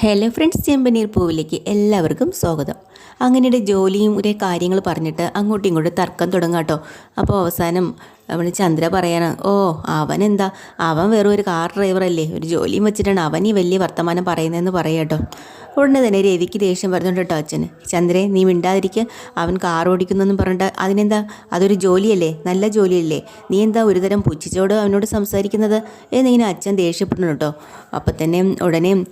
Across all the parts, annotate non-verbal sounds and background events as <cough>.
Hello friends ചെമ്പനീർ പൂവിലേക്ക് എല്ലാവർക്കും സ്വാഗതം. അങ്ങനെയുടെ ജോലിയും കുറേ കാര്യങ്ങൾ പറഞ്ഞിട്ട് അങ്ങോട്ടും ഇങ്ങോട്ടും തർക്കം തുടങ്ങാം കേട്ടോ അപ്പോൾ അവസാനം നമ്മൾ ചന്ദ്ര പറയാണ് ഓ അവൻ എന്താ അവൻ വെറും ഒരു കാർ ഡ്രൈവറല്ലേ ഒരു ജോലിയും വെച്ചിട്ടാണ് അവൻ ഈ വലിയ വർത്തമാനം പറയുന്നതെന്ന് പറയാം കേട്ടോ ഉടനെ തന്നെ രവിക്ക് ദേഷ്യം വരുന്നുണ്ട് കേട്ടോ അച്ഛന്. നീ മിണ്ടാതിരിക്കുക അവൻ കാർ ഓടിക്കുന്നെന്നും പറഞ്ഞിട്ട് അതിനെന്താ? അതൊരു ജോലിയല്ലേ? നല്ല ജോലിയല്ലേ? നീ എന്താ ഒരുതരം പുച്ഛിച്ചോട് അവനോട് സംസാരിക്കുന്നത്? എന്നിങ്ങനെ അച്ഛൻ ദേഷ്യപ്പെടുന്നു കേട്ടോ. അപ്പം തന്നെ ഉടനെ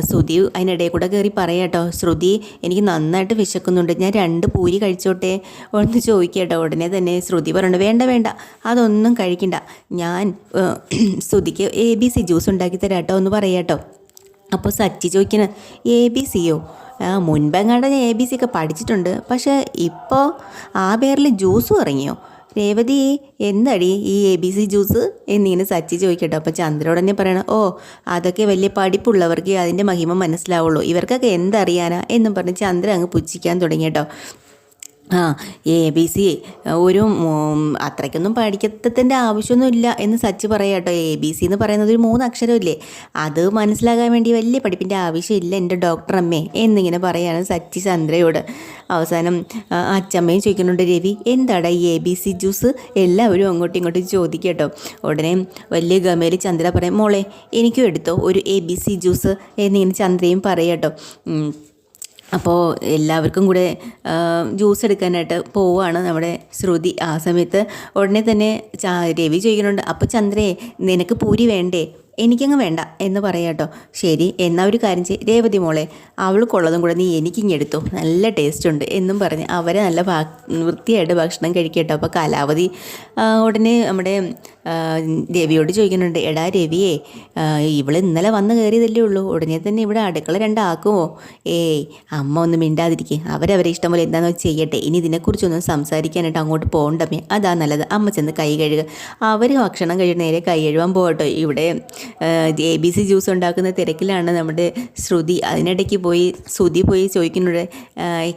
ശ്രുതി അതിനിടയിൽ കൂടെ കയറി പറയാം കേട്ടോ. ശ്രുതി എനിക്ക് നന്നായിട്ട് വിശക്കുന്നുണ്ട്. ഞാൻ രണ്ട് പൂരി കഴിച്ചോട്ടെ? ഒന്ന് ചോദിക്കട്ടോ ഉടനെ തന്നെ ശ്രുതി പറഞ്ഞു വേണ്ട വേണ്ട. അതൊന്നും കഴിക്കണ്ട. ഞാൻ <clears throat> ശ്രുതിക്ക് എ ബി സി ജ്യൂസ് ഉണ്ടാക്കി തരാം കേട്ടോ. എന്ന് കേട്ടോ. അപ്പോൾ സച്ചി ചോദിക്കണ എ ബി സിയോ മുൻപെങ്ങാണ്ട് ഞാൻ എ ബി സി ഒക്കെ പഠിച്ചിട്ടുണ്ട്. പക്ഷേ ഇപ്പോൾ ആ പേരിൽ ജ്യൂസും ഇറങ്ങിയോ? രേവതി എന്തടി ഈ എ ബി സി ജ്യൂസ്? എന്നിങ്ങനെ സച്ചി ചോദിക്കട്ടോ. അപ്പോൾ ചന്ദ്രോടനെ പറയണം ഓ അതൊക്കെ വലിയ പഠിപ്പുള്ളവർക്ക് അതിന്റെ മഹിമ മനസ്സിലാവുള്ളൂ. ഇവർക്കൊക്കെ എന്തറിയാനാ? എന്നും പറഞ്ഞ് ചന്ദ്ര അങ്ങ് പുച്ഛിക്കാൻ തുടങ്ങി കേട്ടോ. ആ എ ബി സി ഒരു അത്രയ്ക്കൊന്നും പഠിക്കത്തതിന്റെ ആവശ്യമൊന്നുമില്ല എന്ന് സച്ച് പറയാം കേട്ടോ. എ ബി സി എന്ന് പറയുന്നത് ഒരു മൂന്ന് അക്ഷരമില്ലേ? അത് മനസ്സിലാകാൻ വേണ്ടി വലിയ പഠിപ്പിന്റെ ആവശ്യമില്ല. എന്റെ ഡോക്ടർ അമ്മേ എന്നിങ്ങനെ പറയാണ് സച്ചി ചന്ദ്രയോട്. അവസാനം അച്ചമ്മയും ചോദിക്കുന്നുണ്ട് രവി എന്താടാ ഈ എ ബി സി ജ്യൂസ്? എല്ലാവരും അങ്ങോട്ടും ഇങ്ങോട്ടും ചോദിക്കുക കേട്ടോ. ഉടനെ വലിയ ഗമയിൽ ചന്ദ്ര പറയും മോളെ എനിക്കും എടുത്തോ ഒരു എ ബി സി ജ്യൂസ്? എന്നിങ്ങനെ ചന്ദ്രയും പറയാം കേട്ടോ. അപ്പോൾ എല്ലാവർക്കും കൂടെ ജ്യൂസ് എടുക്കാനായിട്ട് പോവുകയാണ് നമ്മുടെ ശ്രുതി ആ സമയത്ത്. ഉടനെ തന്നെ രവി ചോദിക്കുന്നുണ്ട് അപ്പോൾ ചന്ദ്രേ നിനക്ക് പൂരി വേണ്ടേ? എനിക്കങ്ങ് വേണ്ട എന്ന് പറയാം കേട്ടോ. ശരി എന്നാ ഒരു കാര്യം ചെയ്യും. രേവതി മോളെ അവൾക്കുള്ളതും കൂടെ നീ എനിക്കിങ്ങ് എടുത്തു. നല്ല ടേസ്റ്റ് ഉണ്ട് എന്നും പറഞ്ഞ് അവരെ നല്ല വൃത്തിയായിട്ട് ഭക്ഷണം കഴിക്കട്ടോ അപ്പോൾ കാലാവധി ഉടനെ നമ്മുടെ രവിയോട് ചോദിക്കുന്നുണ്ട് എടാ രവിയെ ഇവൾ ഇന്നലെ വന്ന് കയറിയതല്ലേ ഉള്ളൂ. ഉടനെ തന്നെ ഇവിടെ അടുക്കള രണ്ടാക്കുമോ ഏയ് അമ്മ ഒന്ന് മിണ്ടാതിരിക്കേ. അവരവരെ ഇഷ്ടം പോലെ എന്താണെന്ന് വെച്ച് ചെയ്യട്ടെ. ഇനി ഇതിനെക്കുറിച്ചൊന്നും സംസാരിക്കാനായിട്ട് അങ്ങോട്ട് പോകണ്ടമേ അതാ നല്ലത്. അമ്മ ചെന്ന് കൈ കഴുകുക അവർ ഭക്ഷണം കഴിയുന്ന നേരെ കൈ കഴുകാൻ പോകട്ടോ. ഇവിടെ എ ബി സി ജ്യൂസ് ഉണ്ടാക്കുന്ന തിരക്കിലാണ് നമ്മുടെ ശ്രുതി. അതിനിടയ്ക്ക് പോയി ശ്രുതി പോയി ചോദിക്കുന്നുണ്ട്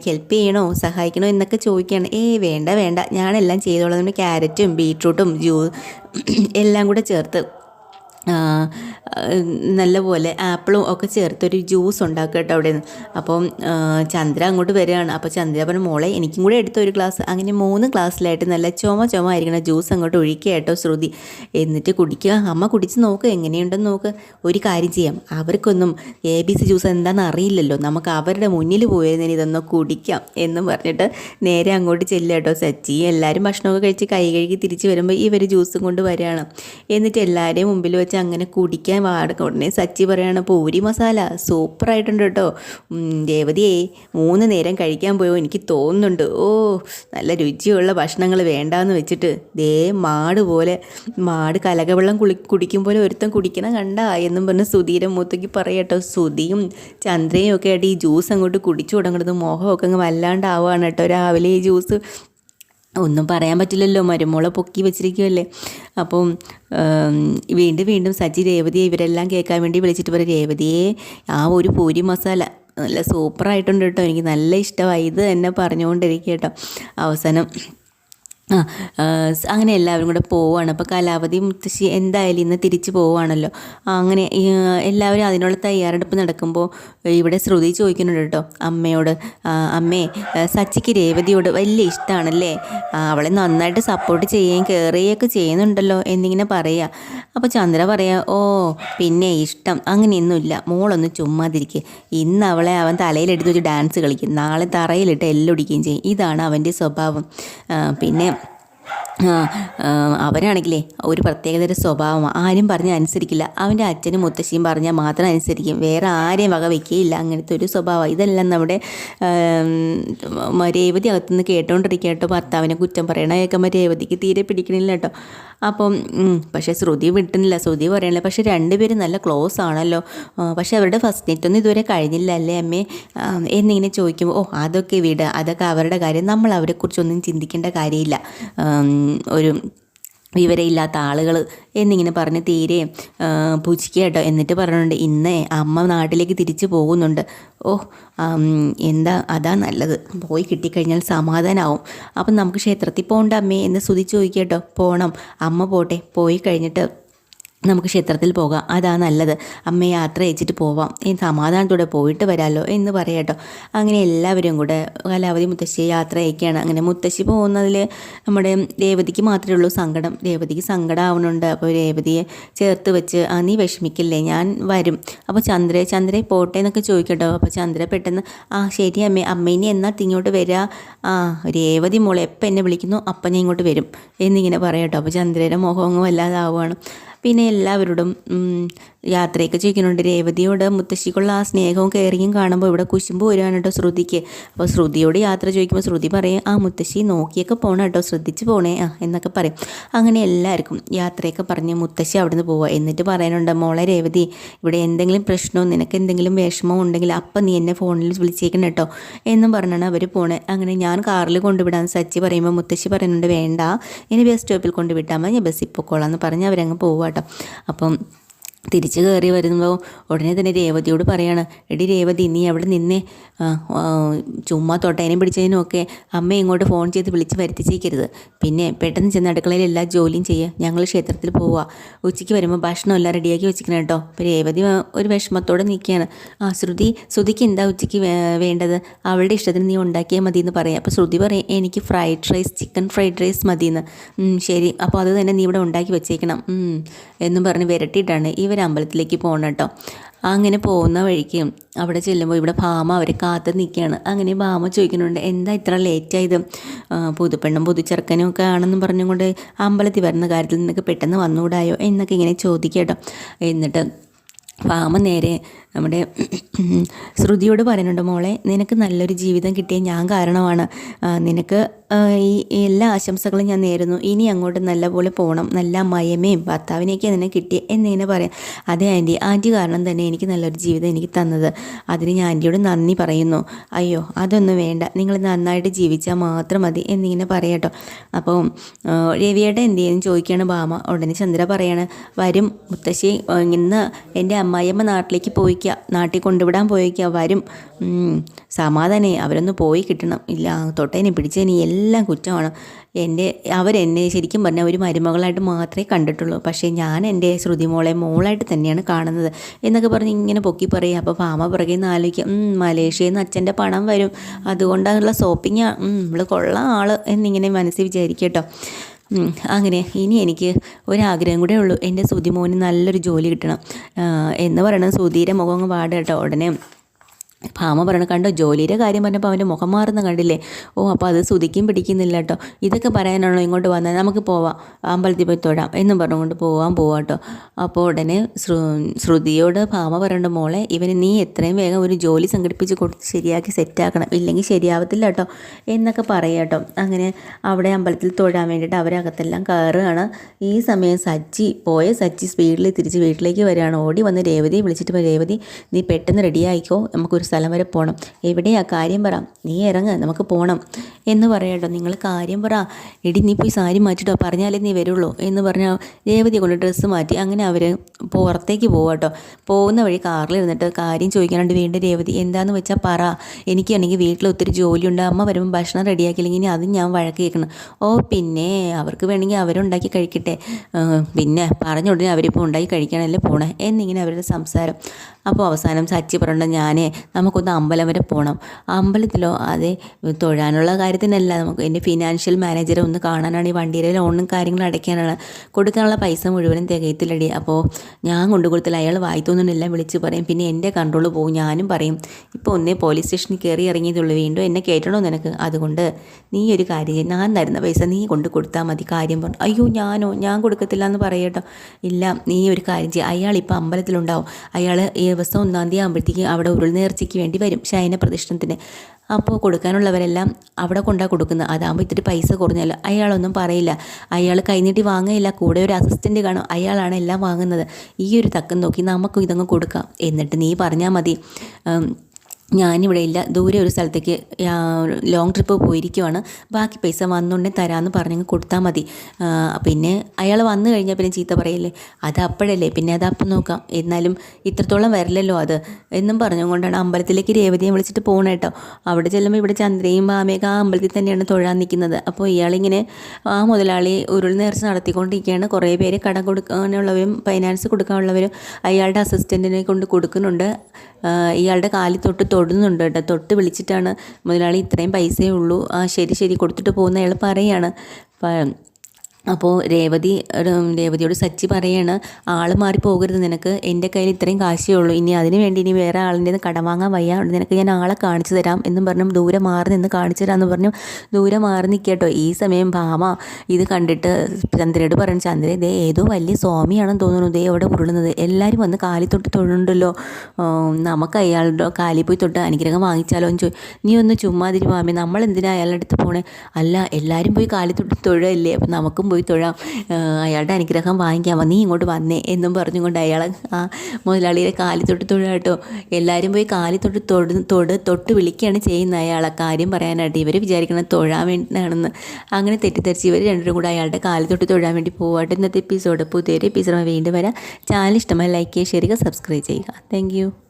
ഹെൽപ്പ് ചെയ്യണോ? സഹായിക്കണോ? എന്നൊക്കെ ചോദിക്കുകയാണ്. ഏയ് വേണ്ട വേണ്ട. ഞാനെല്ലാം ചെയ്തോളാം. നമ്മുടെ ക്യാരറ്റും ബീട്രൂട്ടും ജ്യൂ എല്ലാം കൂടെ ചേർത്ത് നല്ലപോലെ ആപ്പിളും ഒക്കെ ചേർത്തൊരു ജ്യൂസ് ഉണ്ടാക്കുക കേട്ടോ അവിടെ നിന്ന്. അപ്പം ചന്ദ്ര അങ്ങോട്ട് വരികയാണ്. അപ്പോൾ ചന്ദ്ര പറഞ്ഞു മോളെ എനിക്കും കൂടെ എടുത്ത ഒരു ഗ്ലാസ്. അങ്ങനെ മൂന്ന് ഗ്ലാസ്സിലായിട്ട് നല്ല ചുമ ചുമ ആയിരിക്കണം ജ്യൂസ് അങ്ങോട്ട് ഒഴിക്കുക കേട്ടോ ശ്രുതി. എന്നിട്ട് കുടിക്കുക. അമ്മ കുടിച്ച് നോക്ക്. എങ്ങനെയുണ്ടെന്ന് നോക്ക്. ഒരു കാര്യം ചെയ്യാം. അവർക്കൊന്നും എ ബി സി ജ്യൂസ് എന്താണെന്ന് അറിയില്ലല്ലോ. നമുക്ക് അവരുടെ മുന്നിൽ പോയതിന് ഇതൊന്ന് കുടിക്കാം എന്ന് പറഞ്ഞിട്ട് നേരെ അങ്ങോട്ട് ചെല്ലുക കേട്ടോ. സച്ചി എല്ലാവരും ഭക്ഷണമൊക്കെ കഴിച്ച് കൈ കഴുകി തിരിച്ച് വരുമ്പോൾ ഇവർ ജ്യൂസും കൊണ്ട് വരികയാണ്. എന്നിട്ട് എല്ലാവരെയും മുമ്പിൽ വെച്ച് അങ്ങനെ കുടിക്കാൻ പാട ഉടനെ സച്ചി പറയാണ് പൂരി മസാല സൂപ്പറായിട്ടുണ്ട് കേട്ടോ. രേവതിയെ മൂന്ന് നേരം കഴിക്കാൻ പോയോ? എനിക്ക് തോന്നുന്നുണ്ട്. ഓ നല്ല രുചിയുള്ള ഭക്ഷണങ്ങൾ വേണ്ടാന്ന് വെച്ചിട്ട് ദേ മാട് പോലെ മാട് കലകവെള്ളം കുളി കുടിക്കും പോലെ ഒരുത്തൻ കുടിക്കണം കണ്ട എന്നും പറഞ്ഞ് സുധീരം മൂത്തേക്ക് പറയട്ടോ സുധിയും ചന്ദ്രയും ഒക്കെ ആയിട്ട് ഈ ജ്യൂസ് അങ്ങോട്ട് കുടിച്ചു തുടങ്ങുന്നത് മോഹമൊക്കെ അങ്ങ് വല്ലാണ്ടാവുകയാണ് കേട്ടോ. രാവിലെ ഈ ജ്യൂസ് ഒന്നും പറയാൻ പറ്റില്ലല്ലോ. മരുമോളെ പൊക്കി വെച്ചിരിക്കുമല്ലേ അപ്പം വീണ്ടും വീണ്ടും സജി രേവതിയെ ഇവരെല്ലാം കേൾക്കാൻ വേണ്ടി വിളിച്ചിട്ട് പറയും രേവതിയെ ആ ഒരു പൂരി മസാല നല്ല സൂപ്പറായിട്ടുണ്ട് കേട്ടോ. എനിക്ക് നല്ല ഇഷ്ടമായി. ഇത് തന്നെ പറഞ്ഞുകൊണ്ടിരിക്കുക കേട്ടോ. അവസാനം ആ അങ്ങനെ എല്ലാവരും കൂടെ പോവാണ്. അപ്പോൾ കലാവധി മുത്തശ്ശി എന്തായാലും ഇന്ന് തിരിച്ച് പോവുകയാണല്ലോ അങ്ങനെ എല്ലാവരും അതിനുള്ള തയ്യാറെടുപ്പ് നടക്കുമ്പോൾ ഇവിടെ ശ്രുതി ചോദിക്കുന്നുണ്ട് കേട്ടോ അമ്മയോട്. അമ്മേ സച്ചിക്ക് രേവതിയോട് വലിയ ഇഷ്ടമാണല്ലേ അവളെ നന്നായിട്ട് സപ്പോർട്ട് ചെയ്യുകയും കയറുകയൊക്കെ ചെയ്യുന്നുണ്ടല്ലോ എന്നിങ്ങനെ പറയുക അപ്പോൾ ചന്ദ്ര പറയാ ഓ പിന്നെ ഇഷ്ടം. അങ്ങനെയൊന്നുമില്ല. മോളൊന്ന് ചുമ്മാതിരിക്കുക ഇന്ന് അവളെ അവൻ തലയിലെടുത്ത് വെച്ച് ഡാൻസ് കളിക്കും. നാളെ തറയിലിട്ട് എല്ലൊടിക്കുകയും ചെയ്യും. ഇതാണ് അവന്റെ സ്വഭാവം. പിന്നെ ആ, ഒരു പ്രത്യേകതര സ്വഭാവമാണ് ആരും പറഞ്ഞ അനുസരിക്കില്ല. അവന്റെ അച്ഛനും മുത്തശ്ശിയും പറഞ്ഞാൽ മാത്രം അനുസരിക്കും. വേറെ ആരെയും വക വയ്ക്കുകയില്ല അങ്ങനത്തെ ഒരു സ്വഭാവം. ഇതെല്ലാം നമ്മുടെ രേവതി അകത്തുനിന്ന് കേട്ടോണ്ടിരിക്കുക കേട്ടോ. ഭർത്താവിനെ കുറ്റം പറയണ കേൾക്കുമ്പോൾ രേവതിക്ക് തീരെ പിടിക്കണില്ല കേട്ടോ. അപ്പം പക്ഷേ ശ്രുതി വിട്ടുന്നില്ല. ശ്രുതി പറയണില്ല. പക്ഷേ രണ്ടുപേരും നല്ല ക്ലോസ് ആണല്ലോ. പക്ഷേ അവരുടെ ഫസ്റ്റ് നെറ്റ് ഒന്നും ഇതുവരെ കഴിഞ്ഞില്ല അല്ലേ അമ്മേ? എന്നിങ്ങനെ ചോദിക്കുമ്പോൾ ഓ അതൊക്കെ വിട്. അതൊക്കെ അവരുടെ കാര്യം. നമ്മൾ അവരെക്കുറിച്ചൊന്നും ചിന്തിക്കേണ്ട കാര്യമില്ല. ഒരു വിവരമില്ലാത്ത ആളുകൾ എന്നിങ്ങനെ പറഞ്ഞ് തീരെ പൂച്ചിക്കേട്ടോ എന്നിട്ട് പറഞ്ഞിട്ടുണ്ട് ഇന്ന് അമ്മ നാട്ടിലേക്ക് തിരിച്ചു പോകുന്നുണ്ട്. ഓ എന്താ അതാ നല്ലത്. പോയി കിട്ടിക്കഴിഞ്ഞാൽ സമാധാനമാവും അപ്പം നമുക്ക് ക്ഷേത്രത്തിൽ പോകണ്ട അമ്മേ എന്ന് സ്തുതിച്ച് ചോദിക്കട്ടോ കേട്ടോ. പോകണം അമ്മ പോട്ടെ. പോയി കഴിഞ്ഞിട്ട് നമുക്ക് ക്ഷേത്രത്തിൽ പോകാം. അതാ നല്ലത്. അമ്മയെ യാത്ര അയച്ചിട്ട് പോവാം. ഈ സമാധാനത്തോടെ പോയിട്ട് വരാമല്ലോ എന്ന് പറയട്ടോ അങ്ങനെ എല്ലാവരും കൂടെ കലാവധി മുത്തശ്ശിയെ യാത്ര അയക്കുകയാണ് അങ്ങനെ മുത്തശ്ശി പോകുന്നതിൽ നമ്മുടെ രേവതിക്ക് മാത്രമേ ഉള്ളൂ സങ്കടം. രേവതിക്ക് സങ്കടം ആവണുണ്ട് അപ്പോൾ രേവതിയെ ചേർത്ത് വെച്ച് ആ നീ വിഷമിക്കില്ലേ? ഞാൻ വരും. അപ്പോൾ ചന്ദ്ര ചന്ദ്ര പോട്ടെ എന്നൊക്കെ ചോദിക്കട്ടോ അപ്പോൾ ചന്ദ്ര പെട്ടെന്ന് ആ ശരി അമ്മേ. അമ്മേനെ എന്നാ തിങ്ങോട്ട് വരിക ആ രേവതി മോളെ എപ്പോൾ എന്നെ വിളിക്കുന്നു അപ്പം ഞാൻ ഇങ്ങോട്ട് വരും. എന്നിങ്ങനെ പറയട്ടോ അപ്പോൾ ചന്ദ്രയുടെ മുഖം അങ്ങ് വല്ലാതാവുകയാണ്. പിന്നെ എല്ലാവരോടും യാത്രയൊക്കെ ചോദിക്കുന്നുണ്ട് രേവതിയോട് മുത്തശ്ശിക്കുള്ള ആ സ്നേഹവും കയറിയും കാണുമ്പോൾ ഇവിടെ കുശുമ്പ് വരുവാണ് കേട്ടോ ശ്രുതിക്ക്. അപ്പോൾ ശ്രുതിയോട് യാത്ര ചോദിക്കുമ്പോൾ ശ്രുതി പറയും ആ മുത്തശ്ശി നോക്കിയൊക്കെ പോകണം കേട്ടോ ശ്രദ്ധിച്ച് പോണേ. ആ എന്നൊക്കെ പറയും. അങ്ങനെ എല്ലാവർക്കും യാത്രയൊക്കെ പറഞ്ഞ് മുത്തശ്ശി അവിടെ നിന്ന് പോവുക എന്നിട്ട് പറയാനുണ്ട് മോളെ രേവതി ഇവിടെ എന്തെങ്കിലും പ്രശ്നമോ നിനക്ക് എന്തെങ്കിലും വിഷമമോ ഉണ്ടെങ്കിൽ അപ്പം നീ എന്നെ ഫോണിൽ വിളിച്ചേക്കണം കേട്ടോ. എന്നും പറഞ്ഞാണ് അവർ പോണേ. അങ്ങനെ ഞാൻ കാറിൽ കൊണ്ടുവിടാൻ സച്ചി പറയുമ്പോൾ മുത്തശ്ശി പറയുന്നുണ്ട് വേണ്ട ഇനി ബസ് സ്റ്റോപ്പിൽ കൊണ്ടുവിട്ടാൽ മതി ഞാൻ ബസ്സിൽ പൊക്കോളാം എന്ന് പറഞ്ഞ് അവരങ്ങ് പോവുക കേട്ടോ. അപ്പം തിരിച്ചു കയറി വരുമ്പോൾ ഉടനെ തന്നെ രേവതിയോട് പറയാണ് എടി രേവതി നീ അവിടെ നിന്നേ ചുമ്മാ തൊട്ടേനെ പിടിച്ചതിനുമൊക്കെ അമ്മ ഇങ്ങോട്ട് ഫോൺ ചെയ്ത് വിളിച്ച് വരുത്തിച്ചേക്കരുത്. പിന്നെ പെട്ടെന്ന് ചെന്ന് അടുക്കളയിൽ എല്ലാ ജോലിയും ചെയ്യുക ഞങ്ങൾ ക്ഷേത്രത്തിൽ പോവുക ഉച്ചയ്ക്ക് വരുമ്പോൾ ഭക്ഷണം എല്ലാം റെഡിയാക്കി വെച്ചിരിക്കണം കേട്ടോ അപ്പോൾ രേവതി ഒരു വിഷമത്തോടെ നിൽക്കുകയാണ് ആ ശ്രുതി ശ്രുതിക്ക് എന്താ ഉച്ചയ്ക്ക് വേണ്ടത്? അവളുടെ ഇഷ്ടത്തിന് നീ ഉണ്ടാക്കിയാൽ മതി എന്ന് പറയാം. അപ്പോൾ ശ്രുതി പറയും എനിക്ക് fried rice chicken fried rice മതിയെന്ന്. ശരി. അപ്പോൾ അത് തന്നെ നീ ഇവിടെ ഉണ്ടാക്കി വെച്ചേക്കണം. എന്നും പറഞ്ഞ് വിരട്ടിയിട്ടാണ്. ഇവർ അമ്പലത്തിലേക്ക് പോകണം കേട്ടോ. അങ്ങനെ പോകുന്ന വഴിക്ക് അവിടെ ചെല്ലുമ്പോൾ ഇവിടെ ഭാമ അവരെ കാത്ത് നിൽക്കുകയാണ് അങ്ങനെ ഭാമ ചോദിക്കുന്നുണ്ട് എന്താ ഇത്ര ലേറ്റായത് പുതുപ്പെണ്ണും പുതുച്ചെറുക്കനും ഒക്കെ ആണെന്നും പറഞ്ഞുകൊണ്ട് അമ്പലത്തിൽ വരുന്ന കാര്യത്തിൽ നിന്നൊക്കെ പെട്ടെന്ന് വന്നുകൂടായോ? എന്നൊക്കെ ഇങ്ങനെ ചോദിക്കട്ടോ എന്നിട്ട് ഭാമ നേരെ നമ്മുടെ ശ്രുതിയോട് പറയുന്നുണ്ട് മോളെ നിനക്ക് നല്ലൊരു ജീവിതം കിട്ടിയ ഞാൻ കാരണമാണ്. നിനക്ക് ഈ എല്ലാ ആശംസകളും ഞാൻ നേരുന്നു. ഇനി അങ്ങോട്ട് നല്ലപോലെ പോകണം നല്ല മയമേയും ഭർത്താവിനെയൊക്കെ നിന്നെ കിട്ടിയ എന്നിങ്ങനെ പറയാം. അതെ ആന്റി. ആന്റി കാരണം തന്നെ എനിക്ക് നല്ലൊരു ജീവിതം എനിക്ക് തന്നത്. അതിന് ഞാൻ ആന്റിയോട് നന്ദി പറയുന്നു. അയ്യോ അതൊന്നും വേണ്ട. നിങ്ങൾ നന്നായിട്ട് ജീവിച്ചാൽ മാത്രം മതി എന്നിങ്ങനെ പറയട്ടോ അപ്പോൾ രവിയേട്ട എന്ത് ചെയ്യുന്നു? ചോദിക്കുകയാണ് ബാമ ഉടനെ ചന്ദ്ര പറയാണ് വരും മുത്തശ്ശി ഇന്ന് എന്റെ അമ്മായിയമ്മ നാട്ടിലേക്ക് പോയിക്കുക നാട്ടിൽ കൊണ്ടുവിടാൻ പോയിക്കുക വരും. സമാധാനേ അവരൊന്ന് പോയി കിട്ടണം. ഇല്ല തൊട്ടേനെ പിടിച്ചതിന് എല്ലാം കുറ്റമാണ്. എന്റെ അവരെന്നെ ശരിക്കും പറഞ്ഞാൽ ഒരു മരുമകളായിട്ട് മാത്രമേ കണ്ടിട്ടുള്ളൂ. പക്ഷേ ഞാൻ എന്റെ ശ്രുതി മോളെ മോളായിട്ട് തന്നെയാണ് കാണുന്നത് എന്നൊക്കെ പറഞ്ഞ് ഇങ്ങനെ പൊക്കി പറയുക അപ്പോൾ ഫാമ പുറകെ നിന്ന് ആലോചിക്കും. മലേഷ്യയിൽ നിന്ന് അച്ഛന്റെ പണം വരും. അതുകൊണ്ടുള്ള ഷോപ്പിംഗ് നമ്മൾ കൊള്ളാം ആൾ എന്നിങ്ങനെ മനസ്സിൽ വിചാരിക്കട്ടോ അങ്ങനെ ഇനി എനിക്ക് ഒരാഗ്രഹം കൂടെ ഉള്ളൂ. എന്റെ സുതിമോന് നല്ലൊരു ജോലി കിട്ടണം. എന്ന് പറയണത് സുധീരെ മുഖം അങ്ങ് പാടുകേട്ടോ ഉടനെ. ഭാമ പറയണ കണ്ടോ ജോലിയുടെ കാര്യം പറഞ്ഞപ്പോൾ അവന്റെ മുഖം മാറുന്ന കണ്ടില്ലേ? ഓ അപ്പോൾ അത് സുതിക്കും പിടിക്കുന്നില്ല കേട്ടോ. ഇതൊക്കെ പറയാനാണോ ഇങ്ങോട്ട് വന്നത് നമുക്ക് പോവാം. അമ്പലത്തിൽ പോയി തൊഴാം എന്നും പറഞ്ഞുകൊണ്ട് പോവാൻ പോവാം കേട്ടോ. അപ്പോൾ ഉടനെ ശ്രുതിയോട് ഭാമ പറയേണ്ട മോളെ ഇവന് നീ എത്രയും വേഗം ഒരു ജോലി സംഘടിപ്പിച്ച് കൊടുത്ത് ശരിയാക്കി സെറ്റാക്കണം. ഇല്ലെങ്കിൽ ശരിയാവത്തില്ല കേട്ടോ. എന്നൊക്കെ പറയാം കേട്ടോ. അങ്ങനെ അവിടെ അമ്പലത്തിൽ തൊഴാൻ വേണ്ടിയിട്ട് അവരകത്തെല്ലാം കയറുകയാണ്. ഈ സമയം സജ്ജി പോയ സജ്ജി സ്പീഡിൽ തിരിച്ച് വീട്ടിലേക്ക് വരികയാണ്. ഓടി വന്ന് രേവതിയെ വിളിച്ചിട്ട് രേവതി നീ പെട്ടെന്ന് റെഡിയായിക്കോ നമുക്കൊരു സ്ഥലം വരെ പോകണം എവിടെയാ? കാര്യം പറ. നീ ഇറങ്ങ്. നമുക്ക് പോകണം എന്ന് പറയട്ടോ നിങ്ങൾ കാര്യം പറ. എടി നീ പോയി സാരി മാറ്റിട്ടോ. പറഞ്ഞാലേ നീ വരുള്ളൂ എന്ന് പറഞ്ഞാൽ രേവതി കൊണ്ട് ഡ്രസ്സ് മാറ്റി അങ്ങനെ അവർ പുറത്തേക്ക് പോവാട്ടോ പോകുന്ന വഴി കാറിൽ ഇരുന്നിട്ട് കാര്യം ചോദിക്കാനുണ്ട് വീണ്ടും രേവതി. എന്താന്ന് വെച്ചാൽ പറ. എനിക്കാണെങ്കിൽ വീട്ടിൽ ഒത്തിരി ജോലിയുണ്ട്. അമ്മ വരുമ്പോൾ ഭക്ഷണം റെഡിയാക്കിയില്ലെങ്കിൽ അതും ഞാൻ വഴക്ക് കേൾക്കണം. ഓ പിന്നെ അവർക്ക് വേണമെങ്കിൽ അവരുണ്ടാക്കി കഴിക്കട്ടെ. പിന്നെ പറഞ്ഞ ഉടനെ അവരിപ്പോൾ ഉണ്ടാക്കി കഴിക്കാനല്ലേ പോണേ. എന്നിങ്ങനെ അവരുടെ സംസാരം. അപ്പോൾ അവസാനം സച്ചി പറഞ്ഞ ഞാനേ നമുക്കൊന്ന് അമ്പലം വരെ പോകണം അമ്പലത്തിലോ അതെ തൊഴാനുള്ള കാര്യത്തിനല്ല നമുക്ക് എന്റെ ഫിനാൻഷ്യൽ മാനേജറെ ഒന്ന് കാണാനാണ് ഈ വണ്ടിയിലെ ലോണും കാര്യങ്ങളും അടയ്ക്കാനാണ്. കൊടുക്കാനുള്ള പൈസ മുഴുവനും തികയത്തില്ലടി. അപ്പോൾ ഞാൻ കൊണ്ടു കൊടുത്തില്ല അയാൾ വായിത്തൊന്നുമില്ല വിളിച്ച് പറയും. പിന്നെ എന്റെ കൺട്രോൾ പോകും. ഞാനും പറയും ഇപ്പോൾ ഒന്നേ പോലീസ് സ്റ്റേഷനിൽ കയറി ഇറങ്ങിയതുള്ളൂ വീണ്ടും എന്നെ കേട്ടണോ നിനക്ക്? അതുകൊണ്ട് നീ ഒരു കാര്യം ഞാൻ തരുന്ന പൈസ നീ കൊണ്ട് കൊടുത്താൽ മതി. കാര്യം പറഞ്ഞു അയ്യോ ഞാനോ? ഞാൻ കൊടുക്കത്തില്ല എന്ന് പറയട്ടോ ഇല്ല നീ ഒരു കാര്യം ചെയ്യുക അയാൾ ഇപ്പോൾ അമ്പലത്തിലുണ്ടാവും. അയാൾ ഈ ദിവസം ഒന്നാം തീയതി ആകുമ്പോഴത്തേക്ക് അവിടെ ഉരുൾനേർച്ചയ്ക്ക് വേണ്ടി വരും ശയന പ്രദക്ഷിണത്തിന് അപ്പോൾ കൊടുക്കാനുള്ളവരെല്ലാം അവിടെ കൊണ്ടാണ് കൊടുക്കുന്നത്. അതാകുമ്പോൾ ഇത്തിരി പൈസ കുറഞ്ഞല്ലോ. അയാളൊന്നും പറയില്ല. അയാൾ കൈനീട്ടി വാങ്ങുകയില്ല. കൂടെ ഒരു അസിസ്റ്റന്റ് കാണും. അയാളാണ് എല്ലാം വാങ്ങുന്നത്. ഈ ഒരു തക്കം നോക്കി നമുക്കും ഇതങ്ങ് കൊടുക്കാം. എന്നിട്ട് നീ പറഞ്ഞാൽ മതി. ഞാനിവിടെ ഇല്ല. ദൂരെ ഒരു സ്ഥലത്തേക്ക് ലോങ് ട്രിപ്പ് പോയിരിക്കുവാണ്. ബാക്കി പൈസ വന്നുണ്ടെങ്കിൽ തരാമെന്ന് പറഞ്ഞങ്ങ് കൊടുത്താൽ മതി. പിന്നെ അയാൾ വന്നു കഴിഞ്ഞാൽ പിന്നെ ചീത്ത പറയല്ലേ? അത് അപ്പോഴല്ലേ? പിന്നെ അത് അപ്പം നോക്കാം. എന്നാലും ഇത്രത്തോളം വരില്ലല്ലോ അത്. എന്നും പറഞ്ഞുകൊണ്ടാണ് അമ്പലത്തിലേക്ക് രേവതിയെ വിളിച്ചിട്ട് പോകണം കേട്ടോ അവിടെ ചെല്ലുമ്പോൾ ഇവിടെ ചന്ദ്രയും ഭാമയൊക്കെ ആ അമ്പലത്തിൽ തന്നെയാണ് തൊഴാൻ നിൽക്കുന്നത്. അപ്പോൾ ഇയാളിങ്ങനെ ആ മുതലാളി ഉരുൾ നേർച്ച നടത്തിക്കൊണ്ടിരിക്കുകയാണ്. കുറേ പേര് കടം കൊടുക്കാനുള്ളവരും ഫൈനാൻസ് കൊടുക്കാനുള്ളവരും അയാളുടെ അസിസ്റ്റന്റിനെ കൊണ്ട് കൊടുക്കുന്നുണ്ട്. ഇയാളുടെ കാലിൽ തൊട്ട് തൊടുന്നുണ്ട് കേട്ടോ. തൊട്ട് വിളിച്ചിട്ടാണ് മുതലാളി ഇത്രയും പൈസയേ ഉള്ളൂ. ആ ശരി ശരി കൊടുത്തിട്ട് പോകുന്ന അയാൾ പറയാണ്. അപ്പോൾ രേവതി രേവതിയോട് സച്ചി പറയാണ് ആൾ മാറി പോകരുത് നിനക്ക്. എന്റെ കയ്യിൽ ഇത്രയും കാശേ ഉള്ളൂ. ഇനി അതിന് വേണ്ടി ഇനി വേറെ ആളിന്റെ കടം വാങ്ങാൻ വയ്യ. നിനക്ക് ഞാൻ ആളെ കാണിച്ചു തരാം എന്നും പറഞ്ഞു ദൂരെ മാറി നിന്ന് കാണിച്ചു തരാമെന്ന് പറഞ്ഞു ദൂരെ മാറി നിൽക്കട്ടോ ഈ സമയം ഭാമ ഇത് കണ്ടിട്ട് ചന്ദ്രയോട് പറഞ്ഞു ചന്ദ്ര ഇതേ ഏതോ വലിയ സ്വാമിയാണെന്ന് തോന്നുന്നു. ഇതേ അവിടെ ഉരുളുന്നത്. എല്ലാവരും വന്ന് കാലി തൊട്ട് തൊഴുന്നുണ്ടല്ലോ. നമുക്ക് അയാളുടെ കാലിൽ പോയി തൊട്ട് അനുഗ്രഹം വാങ്ങിച്ചാലോ എന്ന് ചോദിച്ചു നീ ഒന്ന് ചുമ്മാതിരി മാമി നമ്മൾ എന്തിനാ അയാളുടെ അടുത്ത് പോണേ? അല്ല എല്ലാവരും പോയി കാലി തൊട്ട് തൊഴല്ലേ അപ്പം നമുക്കും പോയി തൊഴാം ആ, അയാളുടെ അനുഗ്രഹം വാങ്ങിക്കാമോ നീ ഇങ്ങോട്ട് വന്നേ എന്നും പറഞ്ഞുകൊണ്ട് അയാൾ ആ മുതലാളിയുടെ കാലി തൊട്ട് തൊഴാട്ടോ എല്ലാവരും പോയി കാലി തൊട്ട് തൊട് തൊട് തൊട്ട് വിളിക്കുകയാണ് ചെയ്യുന്ന അയാളെ കാര്യം പറയാനായിട്ട് ഇവർ വിചാരിക്കണം തൊഴാൻ വേണ്ടിയാണെന്ന്. അങ്ങനെ തെറ്റിദ്ധരിച്ച് ഇവർ രണ്ടുപേരും കൂടെ അയാളുടെ കാലി തൊട്ട് തൊഴാൻ വേണ്ടി പോവാട്ട്. ഇന്നത്തെ എപ്പിസോഡ് പുതിയൊരു എപ്പിസോഡ് വീണ്ടും വരാം. ചാനൽ ഇഷ്ടമായി ലൈക്ക് ചെയ്യുക ഷെയർ ചെയ്യുക സബ്സ്ക്രൈബ് ചെയ്യുക. താങ്ക്